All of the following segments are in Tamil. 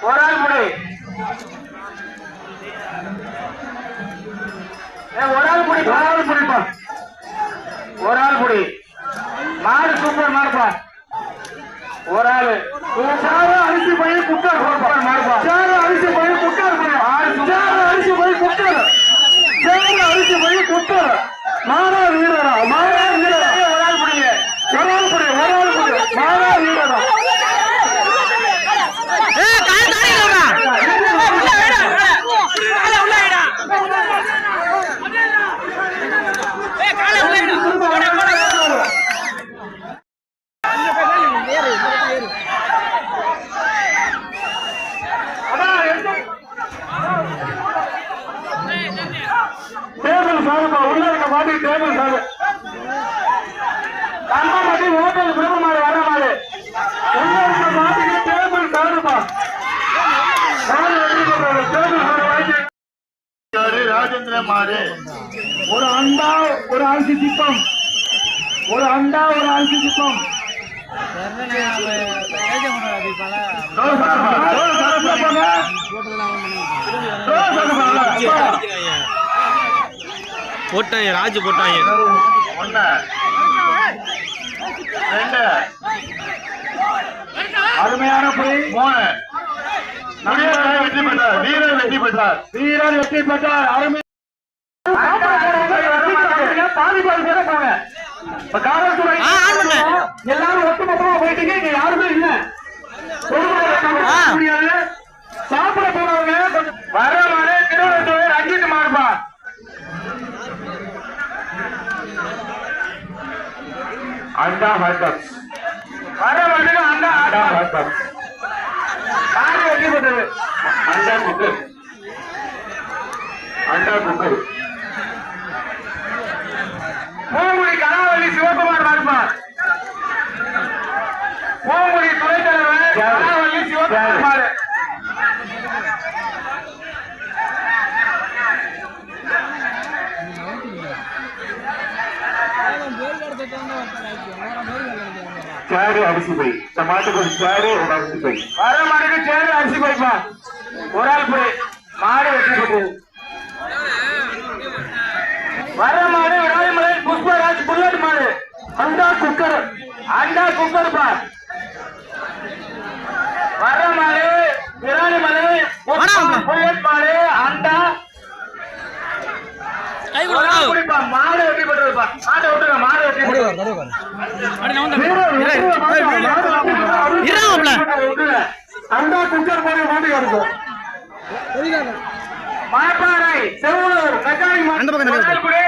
ஒரு ஆள் முடி ஒரு ஆள் முடி ஒரு ஆள் முடிப்பா. ஒரு ஆள் முடி மாடு சூப்பர் மாடுப்பா ஒரு ஆளு சாரு அரிசி போய் குக்கர் சூப்பர் மாடுப்பா. சாரு அரிசி போய் குக்கர் சாரு அரிசி போய் குக்கர் சாரு அரிசி போய் குக்கர் மாடா வீரரா. மாடா வீரரா. ஒரு ஆள் முடிங்க ஒரு ஆள் முடி ஒரு ஆள் முடி மாடா வீரரா அதான் எந்த டேபிள் சாருப்பா உள்ள இருக்க மாட்டி டேபிள் சாரு கண்ணா மாட்டி ஹோட்டல் விரும்ப மாடு வர மாடு உள்ள இருக்க மாட்டிக்கு டேபிள் சாருப்பா சாரு எப்படி சொல்றாரு டேபிள் சாரு வாங்கி ராஜேந்திர மாறு. ஒரு அண்டா ஒரு அரிசி சிப்பம். ஒரு அண்டா ஒரு அரிசி சிப்பம். போட்டாங்க ராஜு போட்டாங்க. அருமையான புலி. மூணு வெற்றி பெற்றார். வீரர் வெற்றி பெற்றார். வீரர் வெற்றி பெற்றார். அருமை பாதி பாதி பேர போங்க இப்ப காவல்துறை. எல்லாரும் ஒட்டுமொத்தமா போயிட்டீங்க. யாருமே ஹாட்பாக்ஸ் வர அண்டா அண்டா ஆட்டா ஹாட்பாக்ஸ் காரி வெற்றி பெற்றது அண்டா குக்கர் அண்டா குக்கர் பூங்குடி கலாவல்லி சிவகுமார் மாறுபா பூங்குடி துணைத் தலைவர் கலாவல்லி சிவகுமார் மாறு சேரு அரிசி பை இந்த மாட்டுக்கு ஒரு சேரு ஒரு அரிசி பை வர மாட்டுக்கு சேரு அரிசி போய்ப்பா. ஒரு ஆள் போய். மாடு வெற்றி பெற்றது வர மாடு விராலிமலை புஷ்பராஜ் புல்லட் மாடு. அண்டா குக்கர். அண்டா குக்கர் பா வர மாடு விராலிமலை புஷ்பராஜ் புல்லட் மாடு அண்டா கை ஒரு ஆள் குடிப்பா, மாடு வெற்றி பெற்றதுப்பா மாட்டை விட்டுருங்க மாடு வெற்றி பெற்றது அண்டா குக்கர் போய் மாட்டு இருக்கும் மாப்பாறை செவ்வூர் மெக்கானிக் அந்த பக்கம் விட்டு.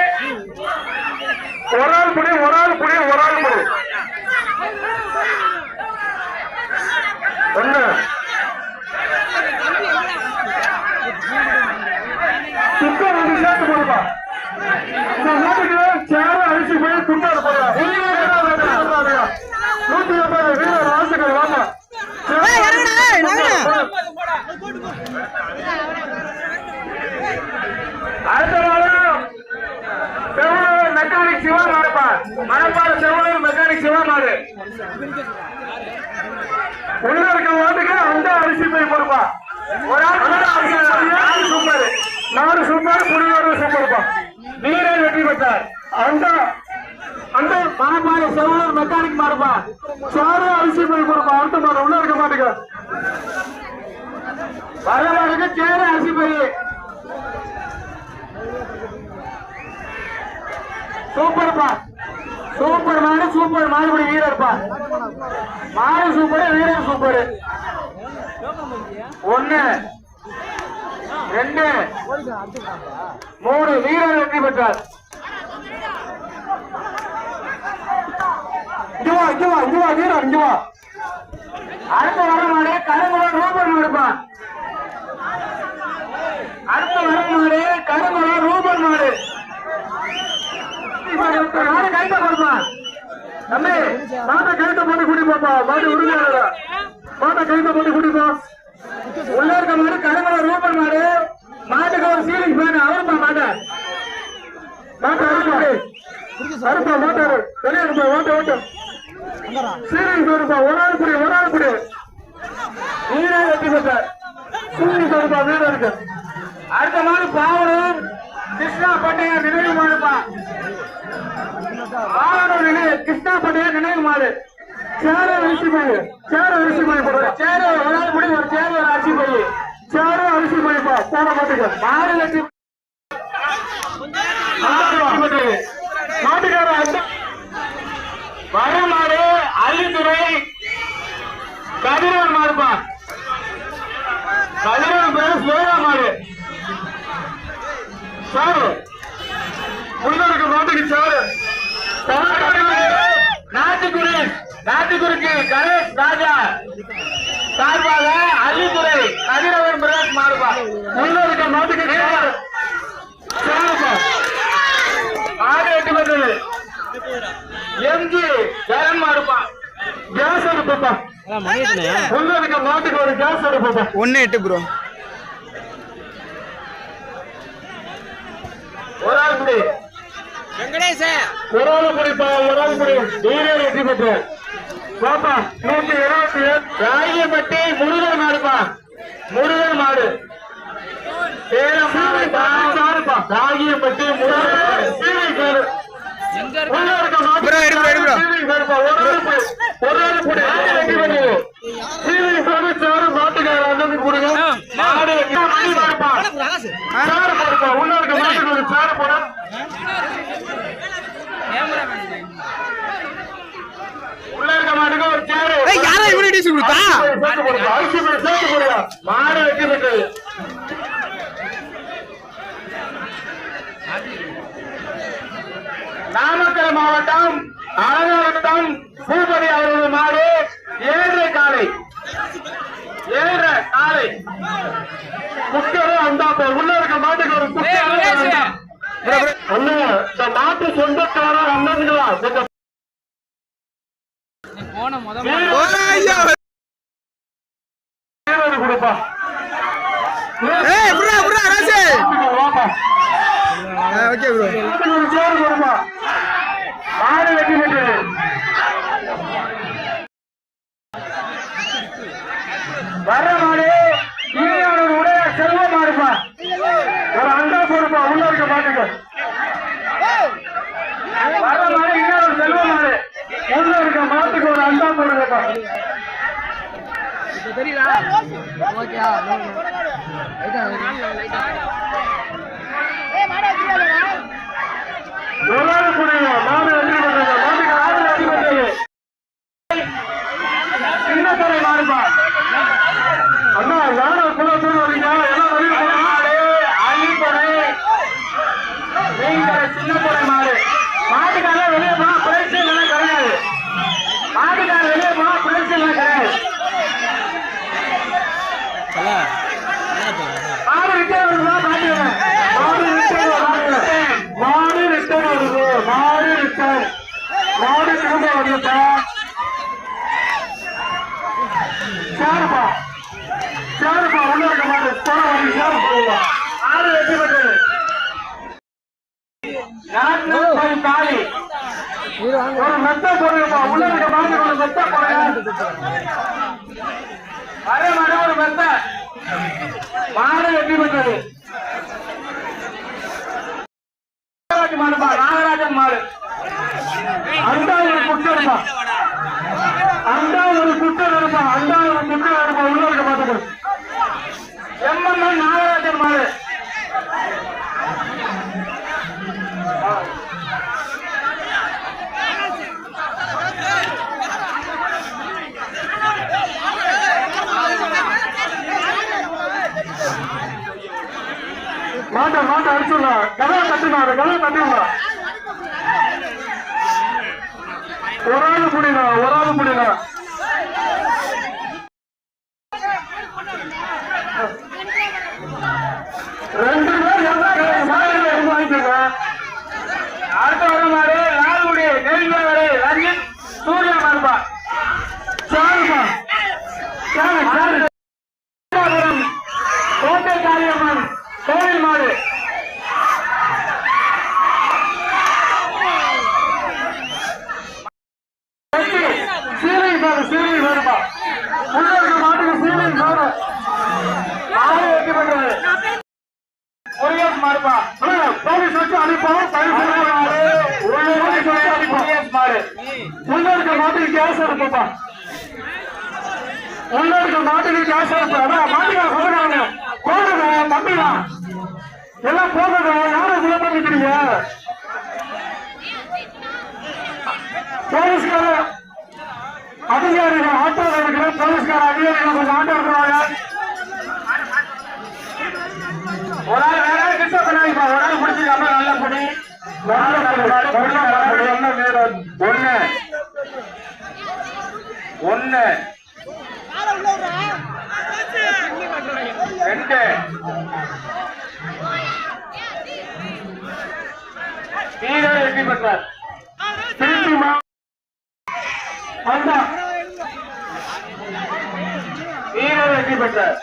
ஒரு ஆள் புடி ஒரு ஆள் புடி ஒரு ஆள் புடி ஒண்ணு. குக்கர் வந்து சேர்த்து போடுப்பா இந்த நாட்டுக்கு சேர அரிசி போய் குக்கர் போடுறா நூத்தி ஐம்பது வீரர் வாழ்த்துக்கள் வாங்க அடுத்த வாரம் செவனூர் மெக்கானிக் சிவா மாடுப்பா மணப்பாடு செவனூர் மெக்கானிக் சிவா மாடு உள்ள இருக்க ஓட்டுக்கு அந்த அரிசி போய் கொடுப்பா ஒரு ஆள் அந்த அரிசி நாலு சூப்பர் நாலு சூப்பர் புளியோடு சூப்பர்ப்பா சார். அந்த அந்த மாறப்பாரு செவனூர் மெக்கானிக் மாறப்பா சாரு அரிசி போய் கொடுப்பா. அடுத்த மாடு உள்ள இருக்க மாட்டேங்க. வரவாருக்கு சேர அரிசி போய். சூப்பர்ப்பா. சூப்பர் மாடு சூப்பர் மாடுபடி வீரர்ப்பா. மாடு சூப்பர் வீரர் சூப்பர். ஒண்ணு ரெண்டு மூணு வீரர் வெற்றி பெற்றார். இங்க வா இங்க வா இங்க இங்க வா. அடுத்த வர மாடு கருங்குளம் ரூபன் மாடுப்பா. அடுத்த வர மாடு கருங்குளம் ரூபன் மாடு. மாடு கைட்ட கொடுப்பா தம்பி மாட்டை கைத்த போட்டு குடி போப்பா. மாடு உரிமையாளரா மாட்டை கைத்த போட்டு குடிப்பா உள்ள இருக்க மாடு கருங்குளம் ரூபன் மாடு மாட்டுக்கு ஒரு சீலிங் ஃபேன் அவருப்பா மாட்டை மாட்டை அறுப்பா அறுப்பா மாட்டாரு வெளியே இருப்பா ஓட்ட ஓட்ட சீலிங் ஃபேனுப்பா ஒரு ஆள் குடி ஒரு ஆள் குடி நீரே வெற்றி பெற்றார் சீலிங் சார்பா வீடு இருக்கு அடுத்த மாடு பாவனம் கிருஷ்ணா பண்டைய நினைவு மாடுப்பா பாவனம் நினைவு போட்டு பண்டைய நினைவு மாடு சேர அரிசி பயிர் சேர அரிசி பயிர் போடுறோம் சேர ஒரு நாள் முடி ஒரு சேர ஒரு அரிசி பயிர் சேர அரிசி பைப்பா சேர மாட்டுங்க மாடு லட்சம் நாட்டுக்கார வரமாறு அள்ளித்துறை கதிரவன் மாறுப்பா கதிரவன் பேரு சோழா மாறு சாரு. உள்ள இருக்க மாட்டுக்கு சாரு. நாட்டுக்குறிக்கு கணேஷ் ராஜா. சார்பாக அள்ளித்துறை கதிரவன் பிரகாஷ் மாட்டுக்கு சாரு சாருப்பா ஆறு எட்டு பத்தது எம்ஜி ஜெகன் மாறுப்பா கேஸ் அடுப்புப்பா உள்ள இருக்க மாட்டுக்கு ஒரு கேஸ் அடுப்புப்பா ஒன்னு எட்டு ப்ரோ ஒரு ஆள் குடி. ஒரு ஆள் குடிப்பா ஒரு ஆள் குடி. நீரே வெற்றி பெற்று பாப்பா நூத்தி இருபத்தி ராகியப்பட்டி முருகன் மாடுப்பா. முருகன் மாடு. ராகியப்பட்டி முருகன் மாடு. சீவை சாரு உள்ள இருக்க மாட்டு bro, எடு bro, எடு bro. சீவை சாருப்பா ஒரு ஆள் குடி ஒரு ஆள் குடி ஆளை வெற்றி பெற்று சீவை சாரு சாரு மாட்டுக்கார அண்ணனுக்கு கொடுங்க மாடு மணி மாடுப்பா சாரு போடுப்பா உள்ள இருக்க மாட்டுக்கு ஒரு சாரு போட உள்ள இருக்க மாட்டுக்கு ஒரு சேரு யாரா இவரு டிசி கொடுத்தா சேர்த்து போடுப்பா. அரிசி போடு, சேர்த்து போடுப்பா. மாடு வெட்டி பெற்றது நாமக்கல் மாவட்டம் அழகாவட்டம் பூபதி அவரது மாடு. ஏழரை காலை. ஏழரை காலை. குக்கரு அந்தாப்ப உள்ள இருக்க மாட்டுக்கு ஒரு குக்கர் மாட்டு சொந்தக்காரர் கொடுப்பா ஏய் புரா புரா ராசே வாப்பா ஓகே ப்ரோ மாட்டுக்கு ஒரு சேர் கொடுப்பா மாடு வெட்டி பெற்றது வர மாடு ஈரோடு உடைய செல்வ மாடுப்பா ஒரு அண்டா போடுப்பா உள்ள இருக்க மாட்டுக்கு வர மாடு ஈரோடு செல்வ மாடு உள்ள இருக்க மாட்டுக்கு ஒரு அண்டா போடுங்கப்பா ஒரு ஆள் புரியுங்க மாடு வெற்றி பெற்றது மாட்டுக்கு ஆடு வெற்றி பெற்றது சின்னத்துறை மாடுப்பா அண்ணா யாரும் கூட தூர் வரீங்க எல்லாம் வெளியே போங்க. மாடு அள்ளிப்படை நீங்க சின்னத்துறை மாடு மாட்டுக்கார வெளியே போனா பிரைஸ் எல்லாம் கிடையாது மாட்டுக்கார வெளியே போனா பிரைஸ் எல்லாம் கிடையாது மாடு ரிட்டர்ன் வருதா மாட்டுங்க மாடு ரிட்டர்ன் வருது மாடு ரிட்டர்ன் வருது மாடு ரிட்டர்ன் மாடு திரும்ப வருதுப்பா சேருப்பா சேருப்பா உள்ள இருக்க மாடு போன வந்து சேரு போடுவா ஆறு வெற்றி பெற்றது நான்கு போய் தாலி ஒரு மெத்த போடுங்கப்பா உள்ள மாடு ஒரு மெத்த வர மாடு ஒரு மெத்த. மாடு நாகராஜ் மாடுப்பா. நாகராஜன் மாடு. அண்டா ஒரு குட்டை இருப்பா. அண்டா ஒரு குட்டை இருப்பா. அண்டா ஒரு குட்டை இருப்பா. உள்ள இருக்க எம்எம்என் நாகராஜன் மாடு. மாட்ட மாட்ட அடிச்சுடலாம் கதவை தட்டுனாரு கதவை தட்டிடலாம் ஒரு ஆள் புடினா ஒரு ஆள் புடினா ரெண்டு பேர் எந்த மாடுல இருந்து வாங்கிக்கோங்க அடுத்த வர மாடு லால்குடி நெல்வேலி ரஞ்சித் சூர்யா மாடுப்பா சாருப்பா சாரு சாரு ராமநாதபுரம் கோட்டை காளியம்மன் கோவில் மாடு சீலை மாடு சீலை மாடுப்பா உள்ள இருக்க மாட்டுக்கு சீலை மாடு கேஸ் இருப்பா உள்ள இருக்க மாட்டுக்கு கேஸ் மாட்டுக்கா சொல்லுறாங்க போடுங்க தம்பிடா எல்லாம் போடுங்க யாரும் சொல்ல பண்ணிக்கிறீங்க போலீஸ்கார அதிகாரிகள் ஆட்டோ இருக்கிற போலீஸ்கார அதிகாரிகள் கொஞ்சம் ஆட்டோ இருக்கிறாங்க ஒரு ஆள் வேற கிட்ட பண்ணாங்க ஒரு ஆள் பிடிச்சிக்காம நல்ல பொடி ஒண்ணு. ஒண்ணு. ரெண்டு. வீரர் வெற்றி பெற்றார். திருப்பி மா அதுதான். வெற்றி பெற்றார்.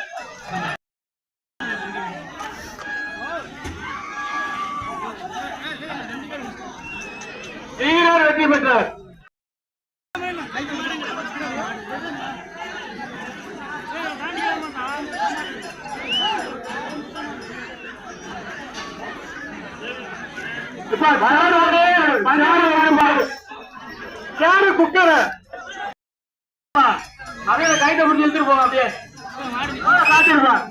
யாரு குக்கர? அப்படியே கைட்ட பிடிச்சி எடுத்துட்டு போங்க அப்படியே. காத்திருப்பான்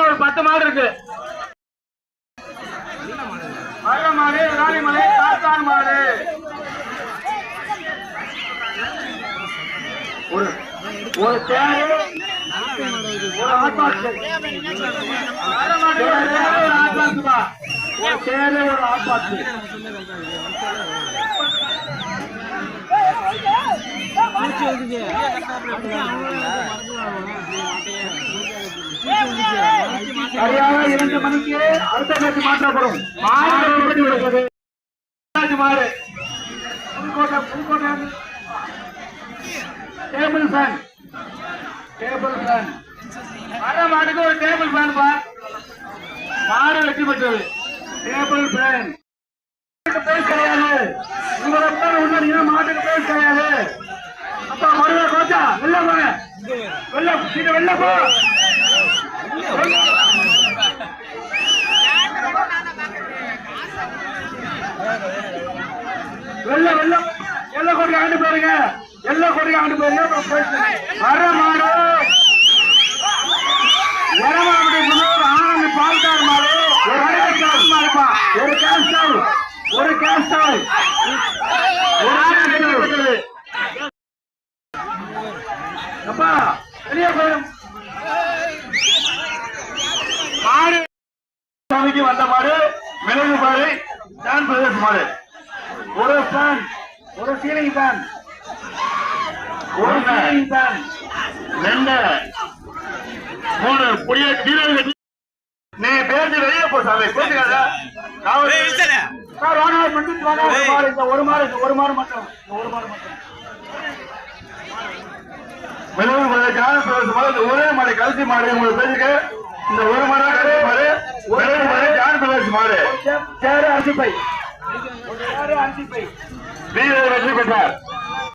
ஒரு பத்து மாடு இருக்கு. மழை ராணிமலை காத்தான் மாடு ஒரு ஒரு ஒரு ஆட்பாட்டு ஒரு ஒரு ஒரு சரியாக இரண்டு மணிக்கு அடுத்த மேட்ச் மாற்றப்படும். மாடு Pudukkottai Pudukkottai. Table fan table fan வர மாட்டுக்கு ஒரு டேபிள் ஃபேன் பா. மாடு வெற்றி பெற்றது. டேபிள் ஃபேன் பேஸ் கிடையாது. உங்களை உண்மை மாட்டுக்கு கிடையாது. அப்பா கோச்சா வெளில போங்க. வெளில வெளில போ. ஆண்டு போயிருங்க மாடு ஆனந்த் பால்கார் மாடு. ஒரு கேஸ் மாடுப்பா. ஒரு கேஸ் ஸ்டவ் ஒரு கேஸ் ஸ்டவ் ஒரு அப்பா வெளியே போயிடும். மாடு சாமிக்கு வந்த மாடு. மிளகு மாடு. டான் பிரதேஷ் மாடு. ஒரு ஃபேன் ஒரு சீலிங் ஃபேன் ஃபேன் ரெண்டு மூணு புதிய வீரர்கள் நீ பேசி வெளியே போ சாமி. பேசுகிறதா சார் வாங்க மட்டும் வாங்க. ஒரு மாடு இந்த ஒரு ஒரு மட்டும். இந்த ஒரு மாடு மட்டும். பிரதேச மாடு இந்த ஒரே மாடு கல்சி மாடு. உங்களுக்கு இந்த ஒரு மாடு கல்சி மாடு சேரு அரிசி பை சேரு அரிசி பை வீரர் வெற்றி பெற்றார்.